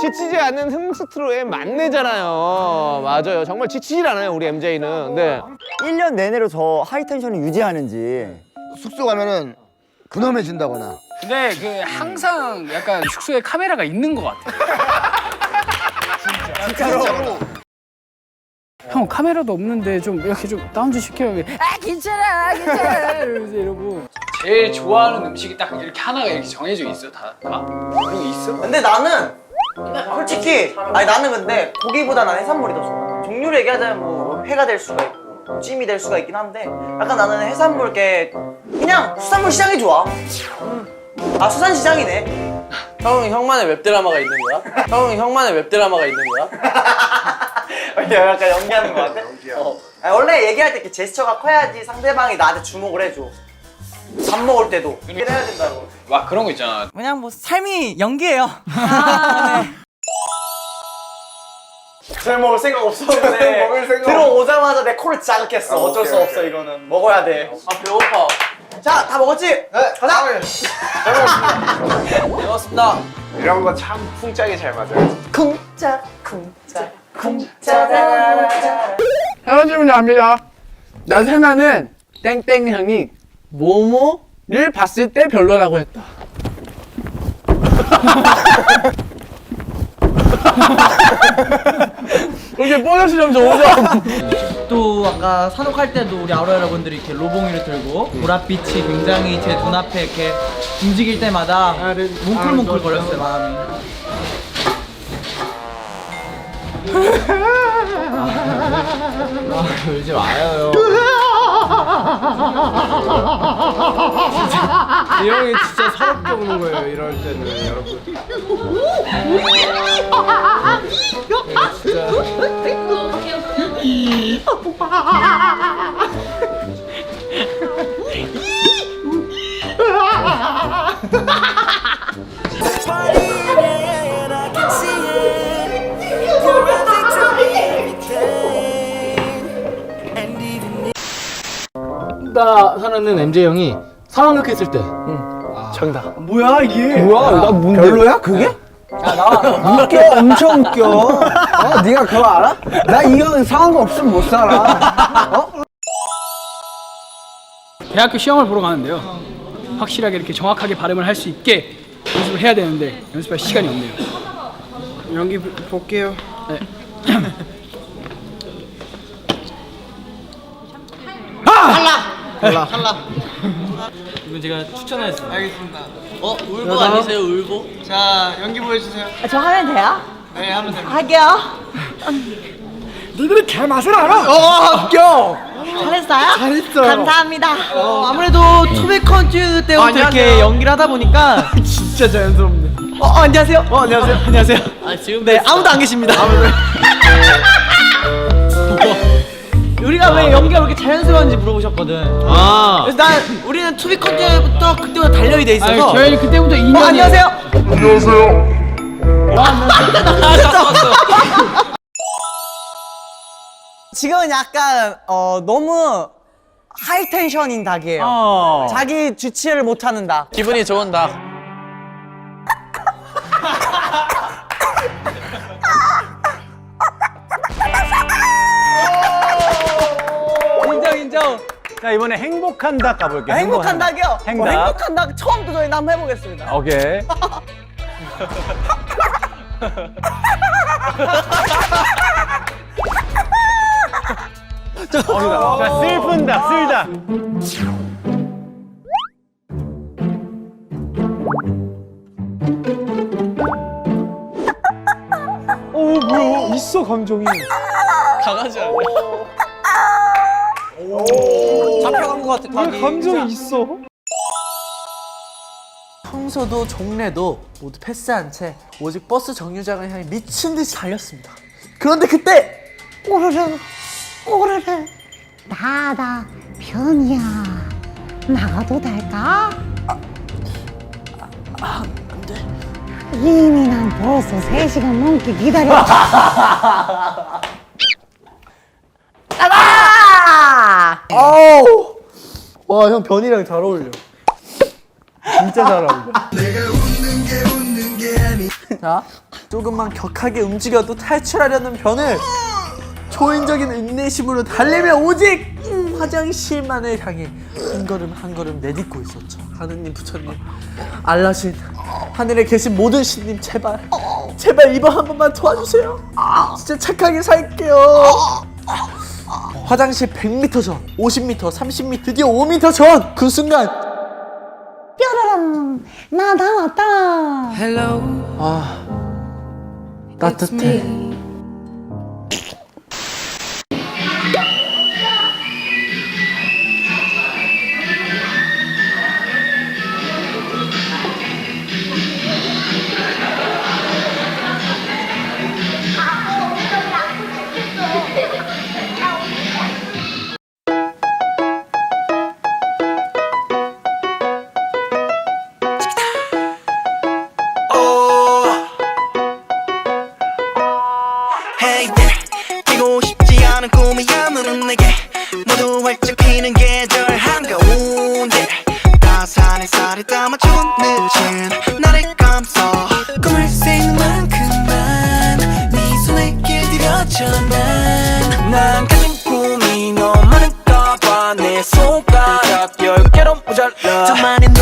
지치지 않는 흠스트로의 만내잖아요. 맞아요. 정말 지치질 않아요, 우리 MJ는. 네. 1년 내내로 저 하이텐션을 유지하는지 숙소 가면은 근엄해진다거나 근데 그 항상 약간 숙소에 카메라가 있는 것 같아. 진짜로 형 카메라도 없는데 좀 이렇게 좀 다운 좀 시켜요. 아 괜찮아 괜찮아 이러면서 이러고. 제일 좋아하는 음식이 딱 이렇게 하나가 이렇게 정해져 있어 다? 다? 그런 게 있어? 근데 나는 솔직히 아니 나는 근데 고기보다 난 해산물이 더 좋아. 종류를 얘기하자면 뭐 회가 될 수가 있고 찜이 될 수가 있긴 한데 약간 나는 해산물 게 그냥 수산물 시장이 좋아. 음. 아 수산 시장이네. 형 형만의 웹드라마가 있는 거야? 형 형만의 웹드라마가 있는 거야? 약간 연기하는 거 같아. 어. 아니, 원래 얘기할 때 이렇게 제스처가 커야지 상대방이 나한테 주목을 해줘. 밥 먹을 때도 이렇게 해야 된다고. 막 그런 거 있잖아. 그냥 뭐 삶이 연기예요. 술 먹을 생각 없었는데 먹을 생각 들어오자마자 내 코를 자극했어. 어쩔 수 오케이, 없어 이거는 먹어야 돼. 아 배고파. 자, 다 먹었지? 네, 가자. 배웠습니다. 이런 거 참 풍짝이 잘 맞아요. 쿵짝 쿵짝 쿵짝. 헤어지면 압니다. 나 세나는 땡땡 형이 모모를 봤을 때 별로라고 했다. 이렇게 보너스 점 좋으죠? 또 아까 산옥할 때도 우리 아로 여러분들이 이렇게 로봉이를 들고 보랏빛이 굉장히 제 눈앞에 이렇게 움직일 때마다 뭉클뭉클 거렸어요 마음이 아, 울지 마요 이 형이 진짜 서럽게 우는 거예요, 이럴 때는, 여러분. 나 사는 MJ 형이 상황극했을 때. 정답. 뭐야 이게? 뭐야? 나 뭔데? 별로야 그게? 웃겨 엄청 웃겨 어 네가 그거 알아? 나 이거 상한 거 없으면 못 살아 대학교 시험을 보러 가는데요. 확실하게 이렇게 정확하게 발음을 할 수 있게 연습을 해야 되는데 연습할 시간이 없네요. 연기 보- 볼게요. 네. 이건 제가 추천하겠습니다 어 울보 아니세요 울보? 자, 연기 보여주세요. 저 하면 돼요? 네, 하면 됩니다. 할게요. 너희들은 개 맛을 알아. 어 웃겨 잘했어요? 잘했어요. 감사합니다. 어, 아무래도 초백 컨트 때부터 안녕하세요. 이렇게 연기를 하다 보니까 진짜 자연스럽네. 어, 어, 안녕하세요 어 안녕하세요 안녕하세요 아 지금 네 아무도 안 계십니다 우리가 왜 연기가 왜 이렇게 자연스러운지 물어보셨거든 아. 그래서 난 우리는 투비 컨트부터 그때부터 단련이 돼 있어서 아니, 저희는 그때부터 어, 2년이 안녕하세요 지금은 약간 어 너무 하이텐션인 닭이에요. 어. 자기 주치를 못하는 닭. 기분이 좋은 닭. 자 이번에 행복한 닭 가볼게요 행복한 닭이요. 어, 행닭. 행복한 닭 처음부터 저희 한번 해보겠습니다. 오케이 자 슬픈 닭 슬닭 오 뭐야? 있어 감정이. 강아지 아니야? 잡혀간 것 같아 왜 닭이 감정이 있어? 평소도 종래도 모두 패스한 채 오직 버스 정류장을 향해 미친 듯이 달렸습니다. 그런데 그때 오르르, 오르르. 나다, 편이야. 나가도 될까? 아, 안 돼. 이미 난 벌써 3시간 넘게 기다렸어. 나가! 와형 변이랑 잘 어울려. 진짜 잘 어울려 자 조금만 격하게 움직여도 탈출하려는 변을 초인적인 인내심으로 달리며 오직 음, 화장실만을 향해 한 걸음 한 걸음 내딛고 있었죠. 하느님 부처님 알라신 하늘에 계신 모든 신님 제발 제발 이번 한 번만 도와주세요. 진짜 착하게 살게요. 화장실 100m 전, 50m, 30m, 드디어 5m 전! 그 순간! 뾰로롱 나 나왔다. 아 따뜻해 조금 늦은 나를 감싸 꿈을 새는 만큼만 네 손에 길들여져 난난 가진 꿈이 너무 많은가 봐내 손가락 열 개로 모자라. 저 많은